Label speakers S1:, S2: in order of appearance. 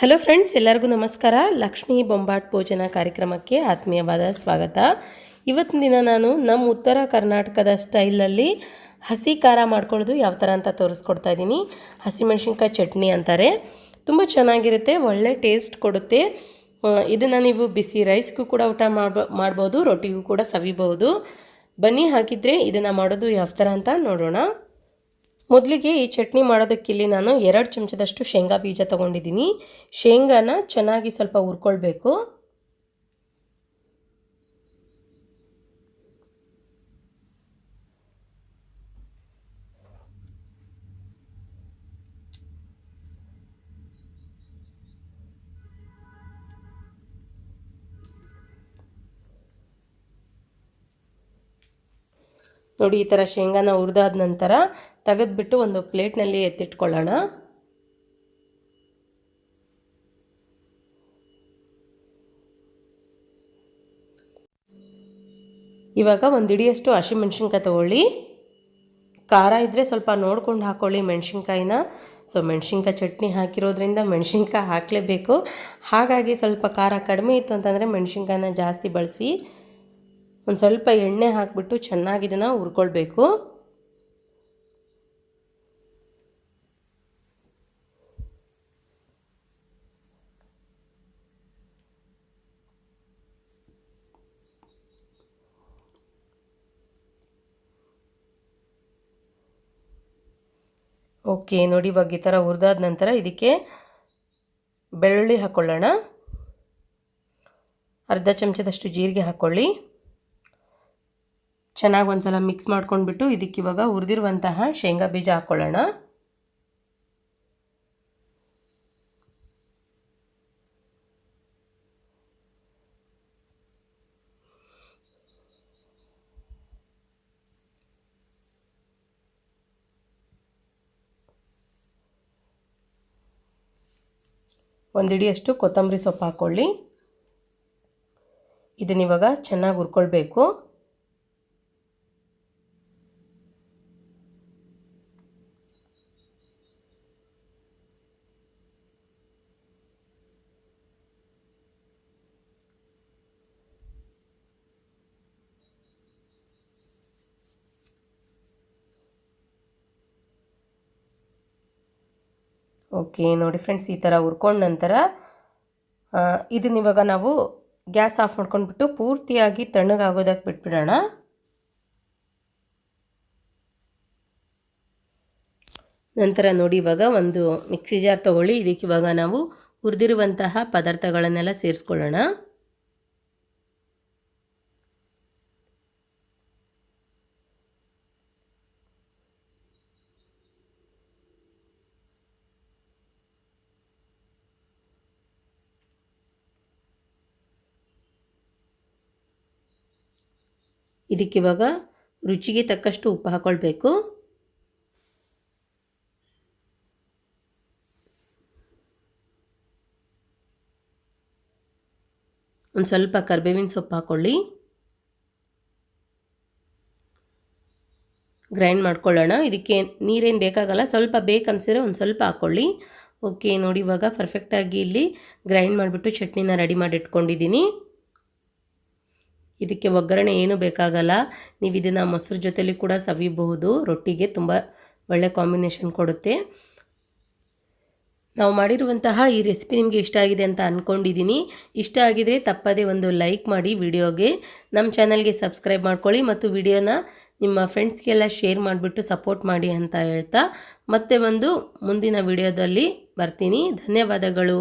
S1: Hello friends ಎಲ್ಲರಿಗೂ ನಮಸ್ಕಾರ. ಲಕ್ಷ್ಮೀ ಬೊಂಬಾಟ್ ಭೋಜನ ಕಾರ್ಯಕ್ರಮಕ್ಕೆ ಆತ್ಮೀಯವಾದ ಸ್ವಾಗತ. ಇವತ್ತಿನ ದಿನ ನಾನು ನಮ್ಮ ಉತ್ತರ ಕರ್ನಾಟಕದ ಸ್ಟೈಲಲ್ಲಿ ಹಸಿ ಖಾರ ಮಾಡ್ಕೊಳ್ಳೋದು ಯಾವ ಥರ ಅಂತ ತೋರಿಸ್ಕೊಡ್ತಾ ಇದ್ದೀನಿ. ಹಸಿಮೆಣ್ಸಿನ್ಕಾಯಿ ಚಟ್ನಿ ಅಂತಾರೆ. ತುಂಬ ಚೆನ್ನಾಗಿರುತ್ತೆ, ಒಳ್ಳೆ ಟೇಸ್ಟ್ ಕೊಡುತ್ತೆ. ಇದನ್ನು ನೀವು ಬಿಸಿ ರೈಸ್ಗೂ ಕೂಡ ಊಟ ಮಾಡ್ಬೋ, ಮಾಡ್ಬೋದು ರೊಟ್ಟಿಗೂ ಕೂಡ ಸವಿಬಹುದು. ಬನ್ನಿ ಹಾಕಿದರೆ ಇದನ್ನು ಮಾಡೋದು ಯಾವ ಥರ ಅಂತ ನೋಡೋಣ. ಮೊದಲಿಗೆ ಈ ಚಟ್ನಿ ಮಾಡೋದಕ್ಕಿಲ್ಲಿ ನಾನು ಎರಡು ಚಮಚದಷ್ಟು ಶೇಂಗಾ ಬೀಜ ತೊಗೊಂಡಿದ್ದೀನಿ. ಶೇಂಗಾನ ಚೆನ್ನಾಗಿ ಸ್ವಲ್ಪ ಹುರ್ಕೊಳ್ಬೇಕು. ನೋಡಿ, ಈ ಥರ ಶೇಂಗಾನ ಹುರಿದಾದ ನಂತರ ತೆಗೆದ್ಬಿಟ್ಟು ಒಂದು ಪ್ಲೇಟ್ನಲ್ಲಿ ಎತ್ತಿಟ್ಕೊಳ್ಳೋಣ. ಇವಾಗ ಒಂದು ಇಡಿಯಷ್ಟು ಹಸಿಮೆಣ್ಸಿನ್ಕಾಯಿ ತೊಗೊಳ್ಳಿ. ಖಾರ ಇದ್ದರೆ ಸ್ವಲ್ಪ ನೋಡ್ಕೊಂಡು ಹಾಕ್ಕೊಳ್ಳಿ ಮೆಣಸಿನ್ಕಾಯಿನ. ಸೊ ಮೆಣಸಿನ್ಕಾಯಿ ಚಟ್ನಿ ಹಾಕಿರೋದ್ರಿಂದ ಮೆಣಸಿನ್ಕಾಯಿ ಹಾಕಲೇಬೇಕು. ಹಾಗಾಗಿ ಸ್ವಲ್ಪ ಖಾರ ಕಡಿಮೆ ಇತ್ತು ಅಂತಂದರೆ ಮೆಣಸಿನ್ಕಾಯಿನ ಜಾಸ್ತಿ ಬಳಸಿ ಒಂದು ಸ್ವಲ್ಪ ಎಣ್ಣೆ ಹಾಕಿಬಿಟ್ಟು ಚೆನ್ನಾಗಿ ಇದನ್ನು ಹುರ್ಕೊಳ್ಬೇಕು. ಓಕೆ, ನೋಡಿ ಇವಾಗ ಈ ಥರ ಹುರಿದಾದ ನಂತರ ಇದಕ್ಕೆ ಬೆಳ್ಳುಳ್ಳಿ ಹಾಕ್ಕೊಳ್ಳೋಣ ಅರ್ಧ ಚಮಚದಷ್ಟು ಜೀರಿಗೆ ಹಾಕ್ಕೊಳ್ಳಿ ಚೆನ್ನಾಗಿ ಒಂದು ಸಲ ಮಿಕ್ಸ್ ಮಾಡ್ಕೊಂಡ್ಬಿಟ್ಟು ಇದಕ್ಕೆ ಇವಾಗ ಹುರಿದಿರುವಂತಹ ಶೇಂಗಾ ಬೀಜ ಹಾಕ್ಕೊಳ್ಳೋಣ ಒಂದಿಡಿಯಷ್ಟು ಕೊತ್ತಂಬರಿ ಸೊಪ್ಪು ಹಾಕ್ಕೊಳ್ಳಿ ಇದನ್ನಿವಾಗ ಚೆನ್ನಾಗಿ ಹುರ್ಕೊಳ್ಬೇಕು. ಓಕೆ, ನೋಡಿ ಫ್ರೆಂಡ್ಸ್, ಈ ಥರ ಹುರ್ಕೊಂಡ ನಂತರ ಇದನ್ನ ಇವಾಗ ನಾವು ಗ್ಯಾಸ್ ಆಫ್ ಮಾಡ್ಕೊಂಡ್ಬಿಟ್ಟು ಪೂರ್ತಿಯಾಗಿ ತಣ್ಣಗಾಗೋದಕ್ಕೆ ಬಿಟ್ಬಿಡೋಣ. ನಂತರ ನೋಡಿ ಇವಾಗ ಒಂದು ಮಿಕ್ಸಿ ಜಾರ್ ತೊಗೊಳ್ಳಿ, ಇದಕ್ಕೆ ಇವಾಗ ನಾವು ಹುರಿದಿರುವಂತಹ ಪದಾರ್ಥಗಳನ್ನೆಲ್ಲ ಸೇರಿಸ್ಕೊಳ್ಳೋಣ. ಇದಕ್ಕಿವಾಗ ರುಚಿಗೆ ತಕ್ಕಷ್ಟು ಉಪ್ಪು ಹಾಕ್ಕೊಳ್ಬೇಕು ಒಂದು ಸ್ವಲ್ಪ ಕರ್ಬೇವಿನ ಸೊಪ್ಪು ಹಾಕ್ಕೊಳ್ಳಿ ಗ್ರೈಂಡ್ ಮಾಡ್ಕೊಳ್ಳೋಣ. ಇದಕ್ಕೆ ನೀರೇನು ಬೇಕಾಗಲ್ಲ, ಸ್ವಲ್ಪ ಬೇಕನ್ಸಿದ್ರೆ ಒಂದು ಸ್ವಲ್ಪ ಹಾಕ್ಕೊಳ್ಳಿ ಓಕೆ, ನೋಡಿ ಇವಾಗ ಪರ್ಫೆಕ್ಟಾಗಿ ಇಲ್ಲಿ ಗ್ರೈಂಡ್ ಮಾಡಿಬಿಟ್ಟು ಚಟ್ನಿನ ರೆಡಿ ಮಾಡಿ ಇಟ್ಕೊಂಡಿದ್ದೀನಿ ಇದಕ್ಕೆ ಒಗ್ಗರಣೆ ಏನೂ ಬೇಕಾಗಲ್ಲ. ನೀವು ಇದನ್ನು ಮೊಸರು ಜೊತೆಲಿ ಕೂಡ ಸವಿಯಬಹುದು ರೊಟ್ಟಿಗೆ ತುಂಬ ಒಳ್ಳೆ ಕಾಂಬಿನೇಷನ್ ಕೊಡುತ್ತೆ. ನಾವು ಮಾಡಿರುವಂತಹ ಈ ರೆಸಿಪಿ ನಿಮಗೆ ಇಷ್ಟ ಆಗಿದೆ ಅಂತ ಅಂದ್ಕೊಂಡಿದ್ದೀನಿ ಇಷ್ಟ ಆಗಿದರೆ ತಪ್ಪದೇ ಒಂದು ಲೈಕ್ ಮಾಡಿ ವಿಡಿಯೋಗೆ. ನಮ್ಮ ಚಾನಲ್ಗೆ ಸಬ್ಸ್ಕ್ರೈಬ್ ಮಾಡ್ಕೊಳ್ಳಿ ಮತ್ತು ವಿಡಿಯೋನ ನಿಮ್ಮ ಫ್ರೆಂಡ್ಸ್ಗೆಲ್ಲ ಶೇರ್ ಮಾಡಿಬಿಟ್ಟು ಸಪೋರ್ಟ್ ಮಾಡಿ ಅಂತ ಹೇಳ್ತಾ. ಮತ್ತೆ ಒಂದು ಮುಂದಿನ ವಿಡಿಯೋದಲ್ಲಿ ಬರ್ತೀನಿ. ಧನ್ಯವಾದಗಳು.